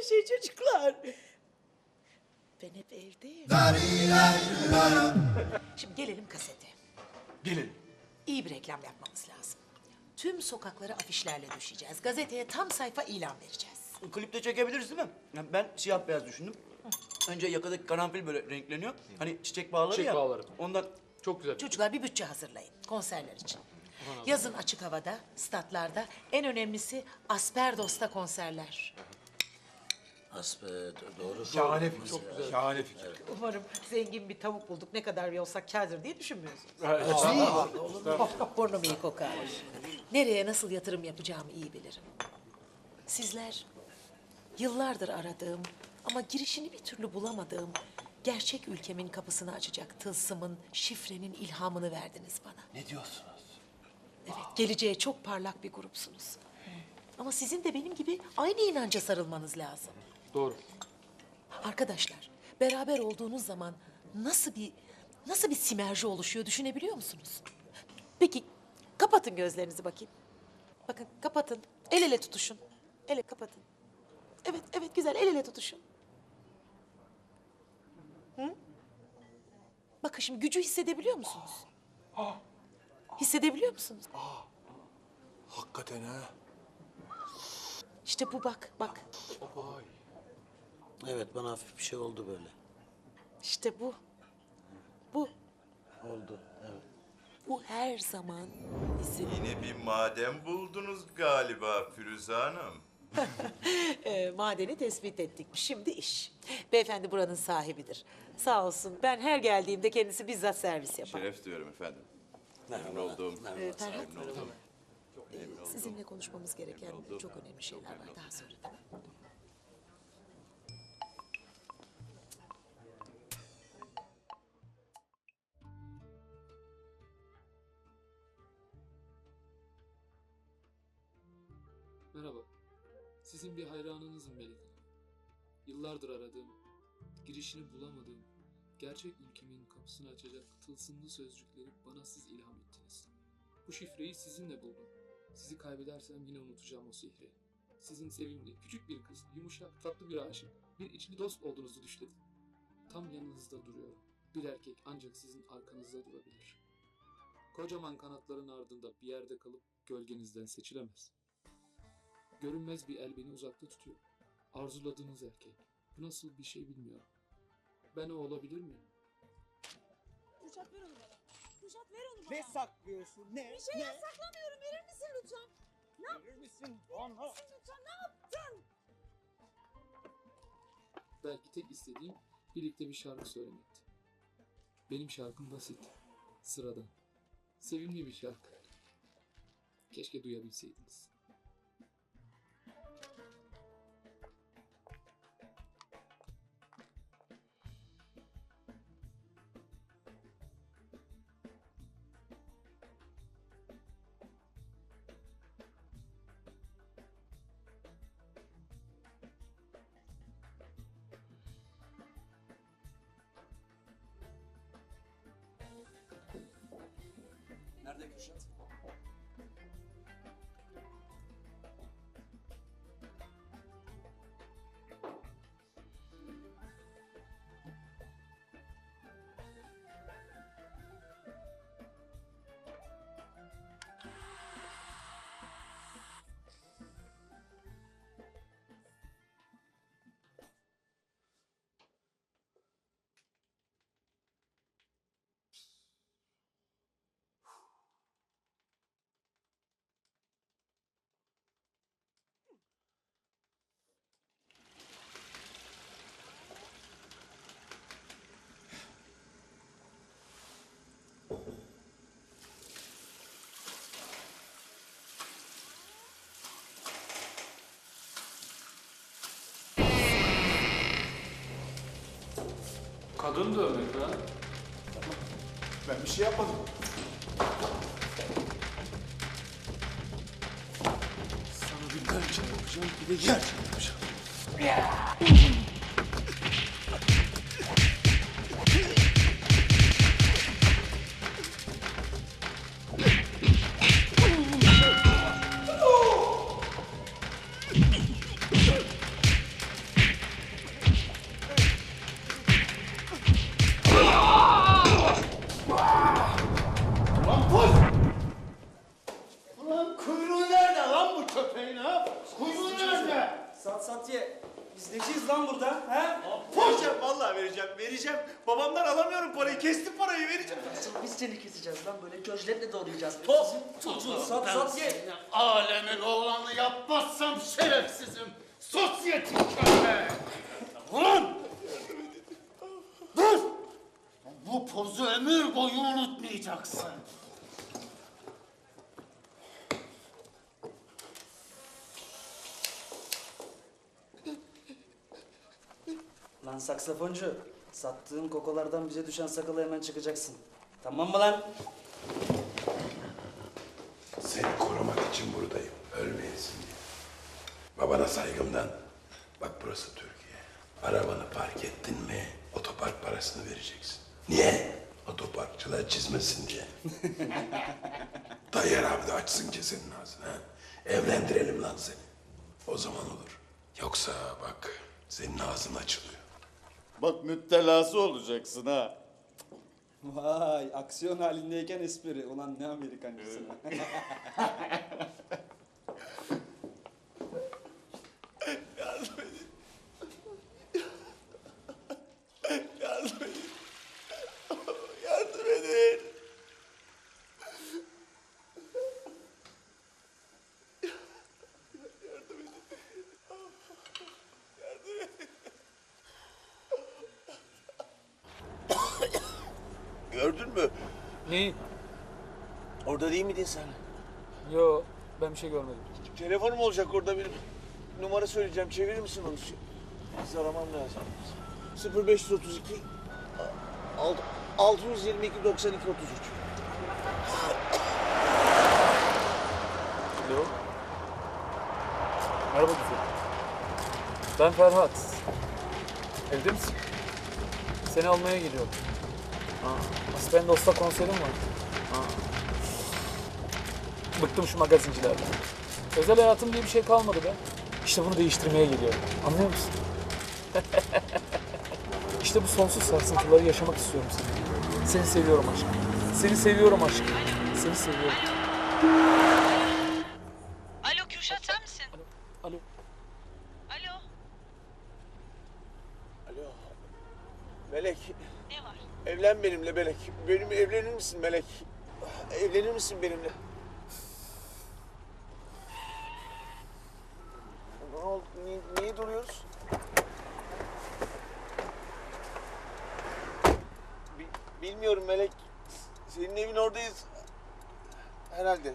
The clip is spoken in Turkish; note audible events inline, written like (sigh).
öyle şey çocuklar. Ben hep evdeyim. Şimdi gelelim kasete. Gelin. İyi bir reklam yapmamız lazım. Tüm sokaklara afişlerle düşeceğiz. Gazeteye tam sayfa ilan vereceğiz. Klipte çekebiliriz değil mi? Ben siyah beyaz düşündüm. Önce yakadaki karanfil böyle renkleniyor. Hani çiçek bağları Çiçek ya. bağları. Ondan Çok güzel. Çocuklar bir bütçe hazırlayın konserler için. Yazın açık havada, statlarda, en önemlisi Asperdos'ta konserler. Aspe doğru. Şahane fikir. Çok güzel. Şahane fikir. Umarım zengin bir tavuk bulduk ne kadar yolsak kârdır diye düşünmüyorsunuz. Evet. Burnum iyi kokar. Nereye nasıl yatırım yapacağımı iyi bilirim. Sizler yıllardır aradığım ama girişini bir türlü bulamadığım gerçek ülkemin kapısını açacak tılsımın, şifrenin ilhamını verdiniz bana. Ne diyorsunuz? Evet, geleceğe çok parlak bir grupsunuz. Ama sizin de benim gibi aynı inanca sarılmanız lazım. Doğru. Arkadaşlar, beraber olduğunuz zaman nasıl bir nasıl bir sinerji oluşuyor düşünebiliyor musunuz? Peki, kapatın gözlerinizi bakayım. Bakın, kapatın. El ele tutuşun. El kapatın. Evet, evet güzel. El ele tutuşun. Hı? Bakın şimdi gücü hissedebiliyor musunuz? Hissedebiliyor musunuz? Hakikaten ha. İşte bu bak, bak. Vay. Evet bana hafif bir şey oldu böyle. İşte bu. Bu. Oldu. Evet. Bu her zaman bizim Yine bir maden buldunuz galiba Firuze Hanım. (laughs) e, madeni tespit ettik. Şimdi iş. Beyefendi buranın sahibidir. Sağ olsun. Ben her geldiğimde kendisi bizzat servis yapar. Şeref duyuyorum efendim. Memnun oldum. Ee, Ferhat, Memnun oldum. e, sizinle konuşmamız gereken çok önemli şeyler var. Daha sonra mi? Sizin bir hayranınızım Melih Hanım. Yıllardır aradığım, girişini bulamadığım, gerçek ülkemin kapısını açacak tılsımlı sözcükleri bana siz ilham ettiniz. Bu şifreyi sizinle buldum. Sizi kaybedersem yine unutacağım o sihri. Sizin sevimli, küçük bir kız, yumuşak, tatlı bir aşık, bir içli dost olduğunuzu düşledim. Tam yanınızda duruyorum. Bir erkek ancak sizin arkanızda durabilir. Kocaman kanatların ardında bir yerde kalıp gölgenizden seçilemez. Görünmez bir el beni uzakta tutuyor. Arzuladığınız erkek. Bu nasıl bir şey bilmiyorum. Ben o olabilir miyim? Kuşat ver onu bana. Kuşat ver onu bana. Ne saklıyorsun? Ne? Bir şey ne? saklamıyorum. Verir misin lütfen? Verir misin bana? Lütfen ne yaptın? Belki tek istediğim birlikte bir şarkı söylemekti. Benim şarkım basit. Sıradan. Sevimli bir şarkı. Keşke duyabilseydiniz. Ende geschätzt. Kadın dövmek ha? Ben bir şey yapmadım. Sana bir gerçek yapacağım, bir de gerçek yapacağım. Satiye. Biz neciyiz lan burada? He? Vereceğim vallahi vereceğim. Vereceğim. Babamdan alamıyorum parayı. Kestim parayı vereceğim. Biz seni keseceğiz lan böyle gözletle doğrayacağız. Top, çocuğu, sat, Satiye. Alemin oğlanı yapmazsam şerefsizim. Sosyetik köpek. Ulan! Dur! Bu pozu ömür boyu unutmayacaksın. Lan saksafoncu, sattığın kokolardan bize düşen sakalı hemen çıkacaksın. Tamam mı lan? Seni korumak için buradayım. Ölmeyesin diye. Babana saygımdan. Bak burası Türkiye. Arabanı park ettin mi otopark parasını vereceksin. Niye? Otoparkçılar çizmesin diye. (laughs) Tayyar abi de açsın kesenin ağzını. Ha? Evlendirelim lan seni. O zaman olur. Yoksa bak senin ağzın açılıyor. Bak müptelası olacaksın ha. Vay aksiyon halindeyken espri. Ulan ne Amerikancısın. (laughs) Gördün mü? Neyi? Orada değil miydin sen? Yo ben bir şey görmedim. Telefonum olacak orada benim. Numara söyleyeceğim. Çevirir misin onu? Sizi aramam lazım. 0532 alt- 622 92 33. Alo. Merhaba güzel. Ben Ferhat. Evde misin? Seni almaya geliyorum. Aspendos'ta konserim var. Bıktım şu magazincilerden. Özel hayatım diye bir şey kalmadı be. İşte bunu değiştirmeye geliyorum. Anlıyor musun? (laughs) işte bu sonsuz sarsıntıları yaşamak istiyorum seni. Seni seviyorum aşkım. Seni seviyorum aşkım. Seni seviyorum. Alo Kürşat sen misin? Alo. Alo. Alo. Melek, Ne var? Evlen benimle Melek. Benimle evlenir misin Melek? Evlenir misin benimle? Ne oldu? Niye, niye duruyoruz? Bi- bilmiyorum Melek. Senin evin oradayız. Herhalde.